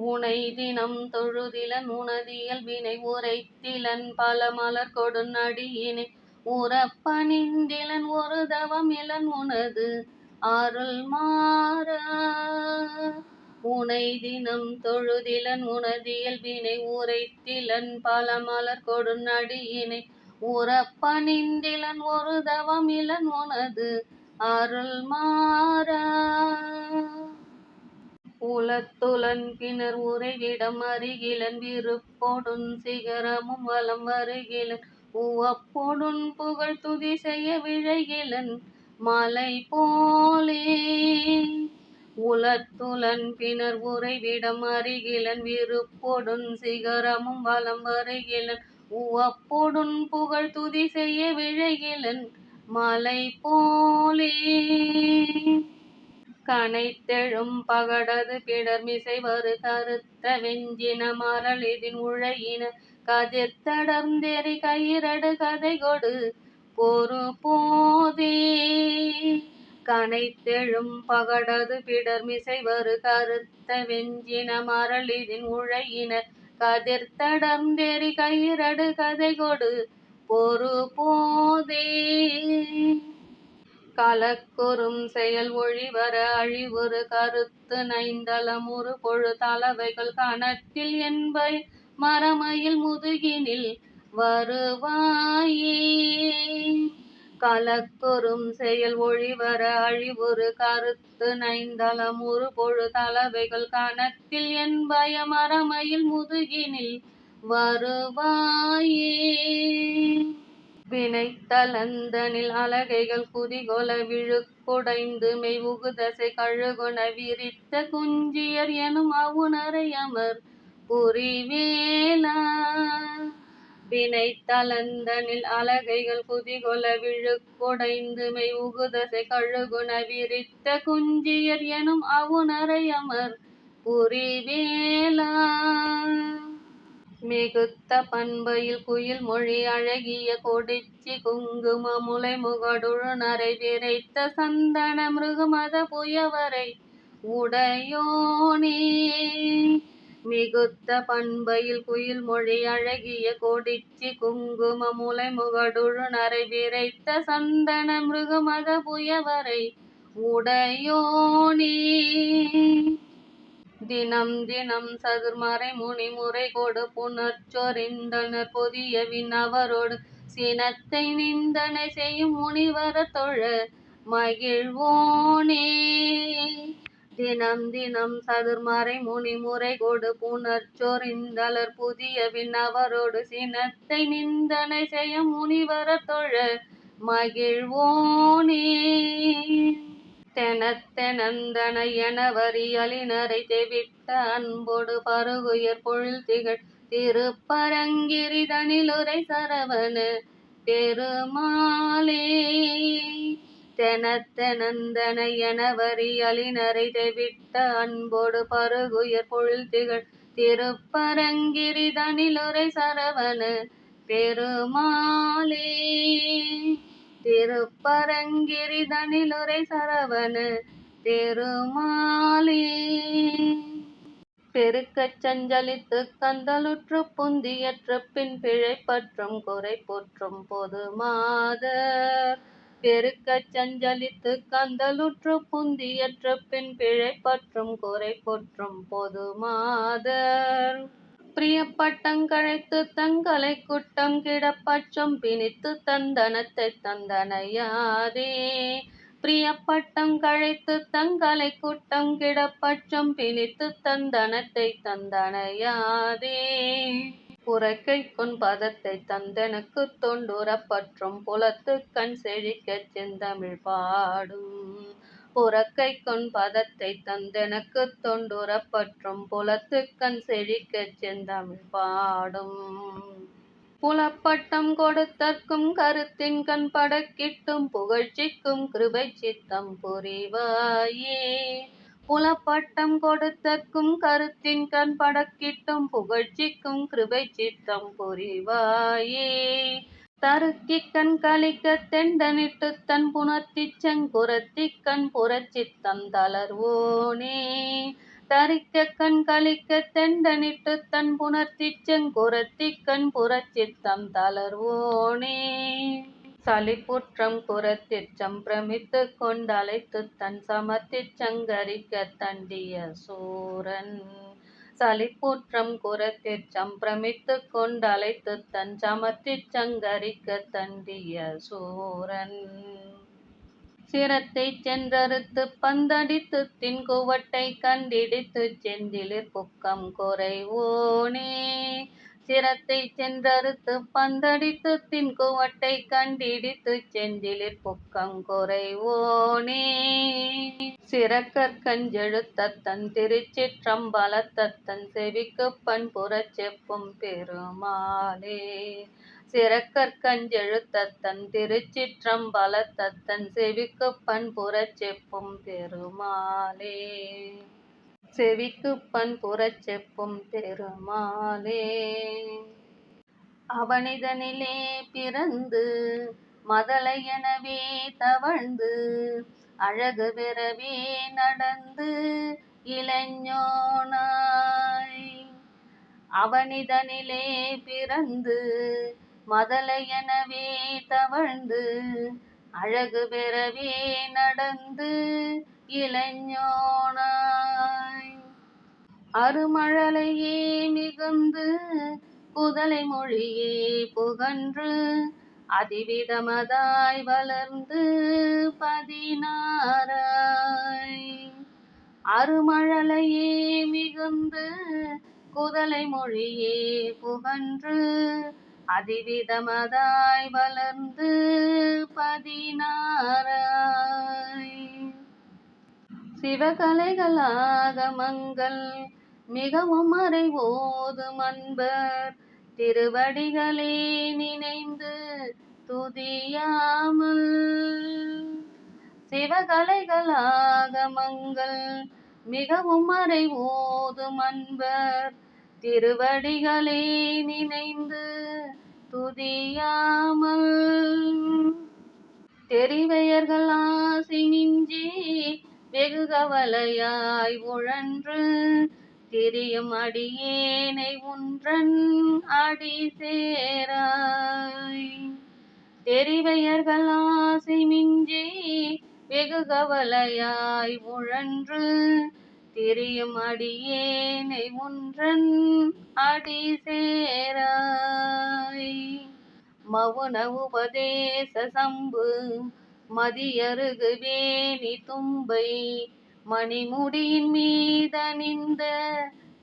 உனை தினம் தொழுதிலன் உனதியல் வினை உரைத்திலன் பல மலர் கொடுநடியினை உறப்பணிந்திலன் ஒரு தவம் இளன் உனது அருள் மாற. உனை தினம் தொழுதிலன் உனதியல் வினை உரைத்திலன் பல மலர் கொடுநடியினை உறப்பணிந்திலன் ஒரு தவம் இளன் உனது அருள் மாற. உளத்துளன் கிணர் உறைவிடம் அருகிலன் விருப்பொடுஞ் சிகரமும் வலம் வருகிலன் உவப்பொடுஞ் புகழ் துதி செய்ய விழைகிலன் மலை போலே. உளத்துளன் பின்னர் உறைவிடம் அருகிலன் விருப்பொடுஞ் சிகரமும் வலம் வருகிலன் உவப்பொடுஞ் புகழ் துதி செய்ய விழைகிலன் மலை போலே. கனைத்தெழும் பகடது பிடர்மிசை வரு கருத்த வெஞ்சின மரளிதின் உழையின கதிர் தடர்ந்தெறி கயிரடு கதை கொடு. பொறு போதே கனைத்தெழும் பகடது பிடர்மிசை வரு கருத்த வெஞ்சின மரளிதின் உழையின கதிர் தடர்ந்தெறி கயிரடு கதை கொடு. பொறு போதே கலக்குறும் செயல் ஒழிவர அழிவுறு கருத்து நைந்தலமுறு பொழு தளவைகள் கணத்தில் என்பை மரமையில் முதுகினில் வருவாயே. கலக்குறும் செயல் ஒழிவர அழிவுறு கருத்து நைந்தலமுறு பொழு தளவைகள் கணத்தில் என்பய மரமையில் முதுகினில் வருவாயே. வினைத்தலந்தனில் அலகைகள் குதிகொல விழுக்குடைந்து மெய் உகுதசை கழுகுண விரித்த குஞ்சியர் எனும் அவுணரை அமர் புரிவேலா. வினைத்தலந்தனில் அலகைகள் குதிகொல விழுக்குடைந்து மெய் உகுதசை கழுகுண விரித்த குஞ்சியர் எனும் அவுணரை அமர் புரிவேலா. மிகுத்த பண்பையில் குயில் மொழி அழகிய கொடிச்சி குங்கும முலை முகடுழு நரை விரைத்த சந்தன மிருகுமத புயவரை உடையோனே மிகுத்த பண்பையில் குயில் மொழி அழகிய கொடிச்சி குங்கும முலை முகடுழு நரை விரைத்த சந்தன மிருகுமத புயவரை உடையோனே தினம் தினம் சதுர்மறை முனி முறை கொடு. புனர்ச்சொரிந்தனர் புதிய விண்ணவரோடு சினத்தை நிந்தனை செய்யும் முனிவர தொழ. மகிழ்வோனே. தினம் தினம் சதுர்மறை முனி முறை கொடு. புனர்ச்சொரிந்தலர் புதிய வினவரோடு சினத்தை நிந்தனை செய்யும் முனிவர தொழ. மகிழ்வோனே. தெனத்தெனந்தனையனவரியலினரை என வரியலினரை தெவிட்ட அன்பொடு பருகுயர் பொழில் திகழ். திருப்பரங்கிரிதனிலுரை சரவண பெருமாளே. தெனத்தெனந்தன என தெவிட்ட அன்பொடு பருகுயர் பொழில் திகழ். திருப்பரங்கிரிதனிலுரை சரவண பெருமாளே. திருப்பரங்கிரிதனிலுரை சரவண திருமாலி பெருக்கச் சஞ்சலித்து கந்தலுற்று புந்தியற்ற பின் பிழைப்பற்றும் குறை போற்றும் பொது மாதர். பெருக்கச் சஞ்சலித்து கந்தலுற்று புந்தியற்ற பின் பிழைப்பற்றும் குறை போற்றும் பொது மாதர். பிரியப்பட்டங்கழைத்து தங்களை குட்டம் கிடப்பச்சம் பிணித்து தந்தனத்தை தந்தனையாதே. பிரியப்பட்டம் கழைத்து தங்களை குட்டம் கிடப்பச்சம் பிணித்து தந்தனத்தை தந்தனையாதே. புறக்கை கொன் பதத்தை தந்தனுக்கு தொண்டுறப்பற்றும் புலத்து கண் செழிக்கச் செந்தமிழ் பாடும். புறக்கை பதத்தைத் பதத்தை தந்தெனக்கு தொண்டுறப்பற்றும் புலத்துக்கண் செழிக்கச் செந்தமிழ் பாடும். புலப்பட்டம் கொடுத்தற்கும் கருத்தின் கண் படக்கிட்டும் புகழ்ச்சிக்கும் கிருபை சித்தம் புரிவாயே. புலப்பட்டம் கொடுத்தற்கும் கருத்தின் கண் படக்கிட்டும் புகழ்ச்சிக்கும் கிருபை சித்தம் புரிவாயே. தருக்கிக் கண் கலிக்க தெண்டனிட்டு தன் புணர்த்திச் செங்குரத்திக் கண் புறச்சித்தம் தளர்வோனே தரிக்க கண் கழிக்க தெண்டனிட்டு தன் புணர்த்திச் செங்குரத்திக் கண் புறச்சித்தம் தளர்வோனே சலிப்புற்றம் குரத்திற் சம்பிரமித்துக் கொண்டலைத்துத் தன் சமர்த்திச் சங்கரிக்கத் தண்டிய சூரன். சலிப்புற்றம் குரத்திற் சம்பிரமித்துக் கொண்டலைத்துத் தன் சமர்த்திச் சங்கரிக்கத் தண்டிய சூரன். சிரத்தைச் சென்றறுத்துப் பந்தடித்துத் குவட்டை கண்டிடித்துச் செந்திலிற் புக்கம் குறைவோனே. சிரத்தை சென்றறுத்து பந்தடித்து திண்குவட்டைக் கண்டிடித்துச் செந்திலிற் புக்கம் குறைவோனே சிறகர்க் கஞ்செழுத்தத்தன் திருச்சிற்றம்பலத்தத்தன் செவிக்கு பண்புறச் செப்பும் பெருமாளே. சிறகர்க் கஞ்செழுத்தத்தன் திருச்சிற்றம்பலத்தத்தன் செவிக்குப் பண்புறச் செப்பும் பெருமாளே. செவிக்கு பண் புறச் செப்பும் பெருமாளே. அவனிதனிலே பிறந்து மதலையெனவே தவழ்ந்து அழகு பெறவே நடந்து இளைஞனாய். அவனிதனிலே பிறந்து மதலையெனவே தவழ்ந்து அழகு பெறவே நடந்து இளைஞனாய். அருமழலையே மிகுந்து புதலை மொழியே புகன்று அதிவிதமதாய் வளர்ந்து பதினாராய் அருமழலையே மிகுந்து குதலை மொழியே புகன்று அதிவிதமதாய் வளர்ந்து பதினாராய் சிவகலைகளாகமங்கள் மிகவும் மறைவோதும் அன்பர். திருவடிகளே நினைந்து துதியாமல் சிவகலைகளாகமங்கள் மிகவும் மறைவோதும் அன்பர். திருவடிகளே நினைந்து துதியாமல் தெரிவையர்கள் ஆசி மிஞ்சி வெகு கவலையாய் உழன்று திரியும் அடியேனை உன்றன் அடி சேராய். தெரிவையர்கள் ஆசை மிஞ்சி வெகு கவலையாய் உழன்று திரியும் அடியேனை உன்றன் அடி சேராய். மவுன உபதேச சம்பு மதியருகு வேணி தும்பை மணிமுடியின் மீதணிந்த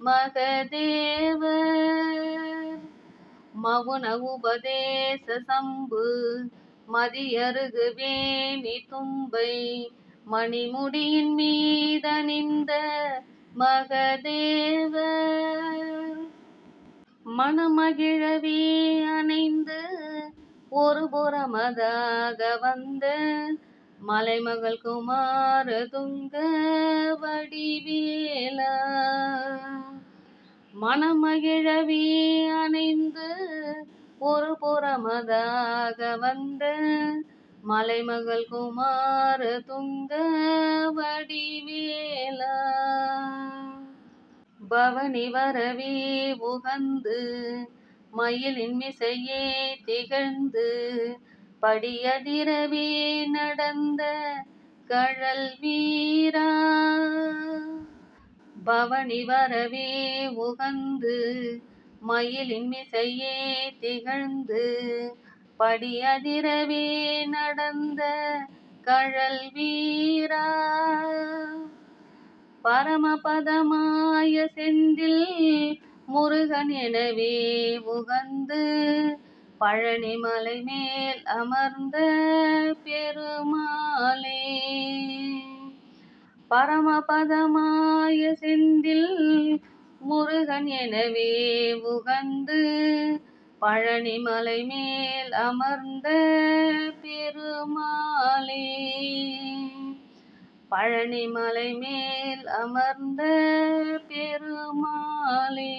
மகதேவர். மவுன உபதேச சம்பு மதியருகு வேணி தும்பை மணிமுடியின் மீதணிந்த மகதேவர். மனமகிழவே அணைந்து ஒரு புறமதாக வந்த மலைமகள் குமார துங்க வடிவேலா. மனமகிழவி அணைந்து ஒரு புறமதாக வந்த மலைமகள் குமார துங்க வடிவேலா. பவனி வரவே உகந்து மயிலின் மிசையே திகழ்ந்து படியதிரவே நடந்த கழல் வீரா. பவனி வரவே உகந்து மயிலின் மிசையே திகழ்ந்து படியதிரவே நடந்த கழல் வீரா. பரமபதமாய செந்தில் முருகன் எனவே உகந்து பழனிமலை மேல் அமர்ந்த பெருமாளே. பரமபதமாய செந்தில் முருகன் எனவே உகந்து பழனிமலை மேல் அமர்ந்த பெருமாளே. பழனிமலை மேல் அமர்ந்த பெருமாளே.